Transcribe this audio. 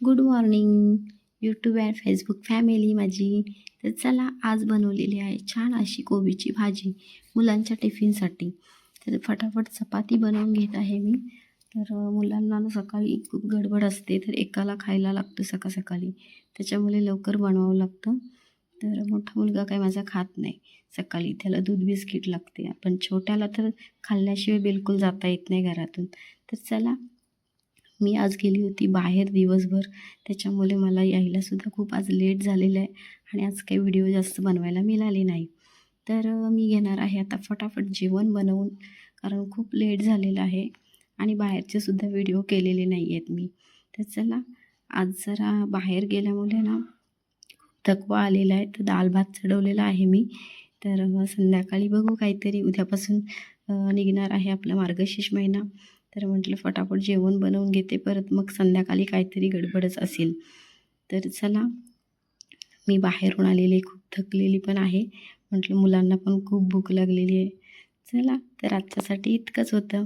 Good morning YouTube and Facebook family माझी. तर चला आज बनवलेली आहे छान अशी कोबीची भाजी मुलांच्या टिफिनसाठी. तर फटाफट चपाती बनवून घेत आहे मी. तर मुलांना ना सकाळी खूप गडबड असते तर एकाला खायला लागतं सका सकाळी. त्याच्यामुळे लवकर बनवावं लागतं. तर मोठा मुलगा काय माझा खात नाही. सकाळी त्याला दूध बिस्किट लागते. पण छोट्याला तर खाल्ल्याशिवाय बिलकुल जाता येत नाही घरातून. तर चला मी आज गेली होती बाहेर दिवसभर. त्याच्यामुळे मला यायलासुद्धा खूप आज लेट झालेलं आहे आणि आज काही व्हिडिओ जास्त बनवायला मिळाले नाही. तर मी घेणार आहे आता फटाफट जेवण बनवून कारण खूप लेट झालेलं आहे आणि बाहेरचेसुद्धा व्हिडिओ केलेले नाही आहेत मी. तर चला आज जरा बाहेर गेल्यामुळे ना थकवा आलेला आहे. तर दाल भात चढवलेला आहे मी. तर संध्याकाळी बघू काहीतरी. उद्यापासून निघणार आहे आपला मार्गशीर्ष महिना. तर म्हटलं फटाफट जेवण बनवून घेते परत मग संध्याकाळी काहीतरी गडबडच असेल. तर चला मी बाहेरून आलेली खूप थकलेली पण आहे. म्हटलं मुलांना पण खूप भूक लागलेली आहे. चला तर आजच्यासाठी इतकंच होतं.